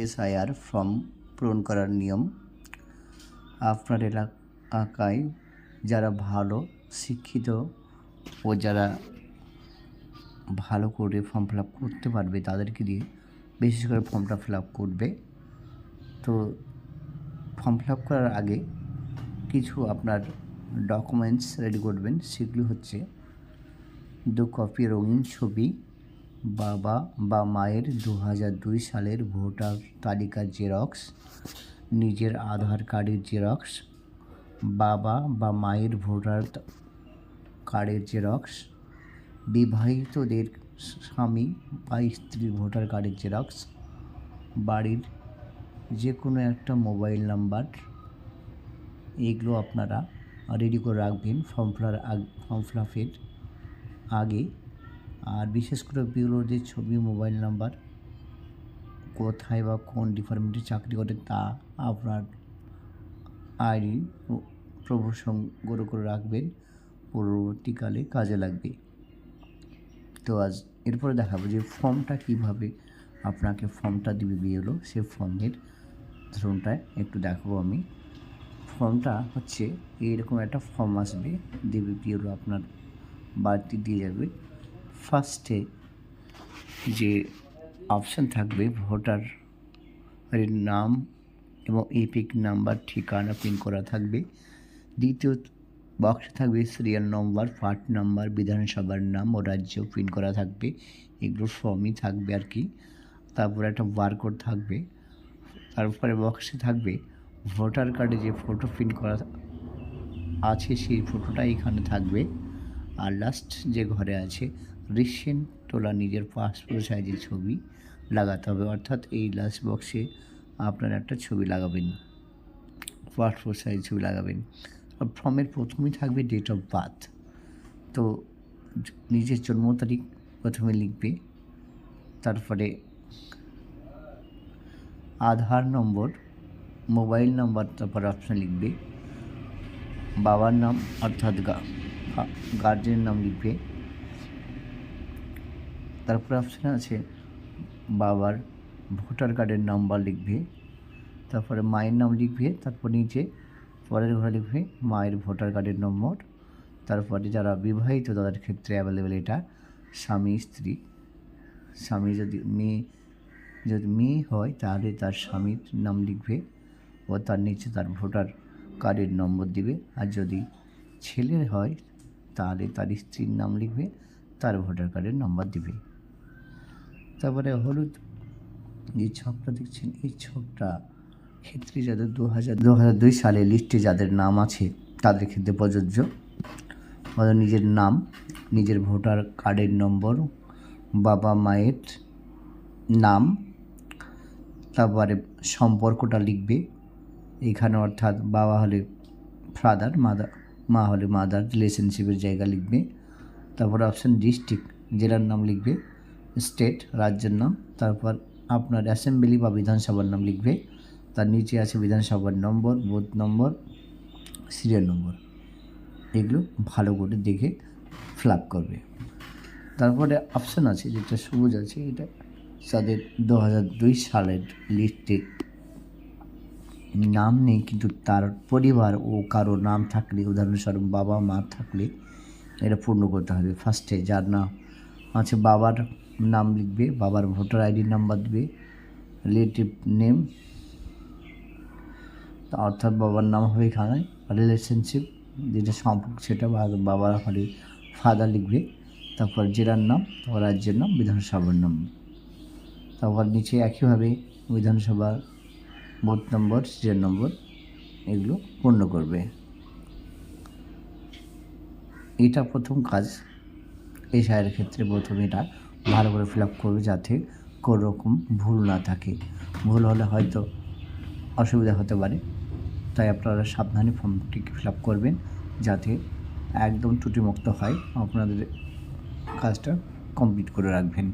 SIR form পূরণ করার নিয়ম আপনার এলাকায় যারা ভালো, শিক্ষিত ও যারা ভালো করে ফর্ম ফিল আপ করতে পারবে তাদেরকে দিয়ে বিশেষ করে ফর্মটা ফিল আপ করবে। তো ফর্ম ফিল আপ করার আগে কিছু আপনার ডকুমেন্টস রেডি করবেন, সেগুলি হচ্ছে দু কপি রঙিন ছবি বাবা বা মায়ের দু দুই সালের ভোটার তালিকার জেরক্স, নিজের আধার কার্ডের জেরক্স, বাবা বা মায়ের ভোটার কার্ডের জেরক্স, বিবাহিতদের স্বামী বা স্ত্রীর ভোটার কার্ডের জেরক্স, বাড়ির যে কোনো একটা মোবাইল নাম্বার, এগুলো আপনারা রেডি করে রাখবেন। ফর্ম ফিলার ফর্ম ফিল আপের আগে আর বিশেষ করে বিউরোদের ছবি, মোবাইল নাম্বার, কোথায় বা কোন ডিপার্টমেন্টে চাকরি করে তা আপনার আইডি প্রসঙ্গ করে রাখবেন, পরবর্তীকালে কাজে লাগবে। তো আজ এরপরে দেখাবো যে ফর্মটা কীভাবে আপনাকে ফর্মটা দিবে বিএলও সে ফর্মের ধরনটা একটু দেখাবো আমি। ফর্মটা হচ্ছে এইরকম একটা ফর্ম আসবে, দেবে বিএলও আপনার বাড়িতে দিয়ে যাবে। ফার্স্টে যে অপশান থাকবে ভোটার এর নাম এবং এপিক নাম্বার ঠিকানা পিন করা থাকবে। দ্বিতীয় বক্সে থাকবে সিরিয়াল নম্বর পার্ট নাম্বার বিধানসভার নাম ও রাজ্য পিন করা থাকবে। এগুলো ফর্মই থাকবে আর কি। তারপরে একটা বারকোড থাকবে। তারপরে বক্সে থাকবে ভোটার কার্ডে যে ফটো প্রিন্ট করা আছে, সেই ফটোটা এখানে থাকবে। আর লাস্ট যে ঘরে আছে রিসেন্ট তোলা নিজের পাসপোর্ট সাইজের ছবি লাগাতে হবে। অর্থাৎ এই লাস্ট বক্সে আপনারা একটা ছবি লাগাবেন। পাসপোর্ট সাইজ ছবি লাগাবেন। ফর্মের প্রথমেই থাকবে ডেট অফ বার্থ তো নিজের জন্ম তারিখ প্রথমে লিখবে। তারপরে আধার নম্বর মোবাইল নাম্বার তারপর অপশান লিখবে। বাবার নাম অর্থাৎ গার্জেনের নাম লিখবে। তারপরে অপশান আছে বাবার ভোটার কার্ডের নাম্বার লিখবে, তারপরে মায়ের নাম লিখবে, তারপর নিচে পরের ঘরে লিখবে মায়ের ভোটার কার্ডের নম্বর, তারপরে যারা বিবাহিত তাদের ক্ষেত্রে অ্যাভেলেবেল এটা স্বামী, স্ত্রী। স্বামী যদি মেয়ে যদি মেয়ে হয় তাহলে তার স্বামীর নাম লিখবে ও তার নিচে তার ভোটার কার্ডের নম্বর দিবে। আর যদি ছেলে হয় তাহলে তার স্ত্রীর নাম লিখবে, তার ভোটার কার্ডের নম্বর দিবে। তারপরে হলুদ যে ছকটা দেখছেন, এই ছকটা ক্ষেত্রে যাদের দু হাজার দু হাজার দুই সালে লিস্টে যাদের নাম আছে, তাদের ক্ষেত্রে প্রযোজ্য। ওদের নিজের নাম, নিজের ভোটার কার্ডের নম্বর, বাবা মায়ের নাম, তারপরে সম্পর্কটা লিখবে। এখানে অর্থাৎ বাবা হলে ফাদার মাদার মা হলে মাদার রিলেশনশিপের জায়গা লিখবে। তারপরে অপশান ডিস্ট্রিক্ট জেলার নাম লিখবে। স্টেট, রাজ্যের নাম, তারপর আপনার অ্যাসেম্বলি বা বিধানসভার নাম লিখবে। তার নিচে আছে বিধানসভার নম্বর, বুথ নম্বর, সিরিয়াল নম্বর। এগুলো ভালো করে দেখে ফ্ল্যাপ করবে। তারপরে অপশান আছে, যেটা সবুজ আছে, এটা যাদের দু দুই সালের লিস্টে নাম নেই, কিন্তু তার পরিবার ও কারও নাম থাকলে, উদাহরণস্বরূপ বাবা মা থাকলে, এটা পূর্ণ করতে হবে। ফার্স্টে যার নাম আছে বাবার নাম লিখবে, বাবার ভোটার আইডি নাম্বার দিবে রিলেটিভ নেম অর্থাৎ বাবার নাম হবে এখানে রিলেশনশিপ যেটা সম্পর্ক সেটা বাবার হলে ফাদার লিখবে, তারপর জেলার নাম, তারপর রাজ্যের নাম, বিধানসভার নাম। তারপর নিচে একইভাবে বিধানসভার বুথ নম্বর সিরিয়াল নম্বর এগুলো পূর্ণ করবে। এটা প্রথম কাজ, এই সায়ের ক্ষেত্রে প্রথমে এটা। ভালো করে ফিল আপ করবে যাতে কোনো রকম ভুল না থাকে। ভুল হলে হয়তো অসুবিধা হতে পারে। তাই আপনারা সাবধানে ফর্মটি ফিল আপ করবেন যাতে একদম ত্রুটিমুক্ত হয়। আপনাদের কাজটা কমপ্লিট করে রাখবেন।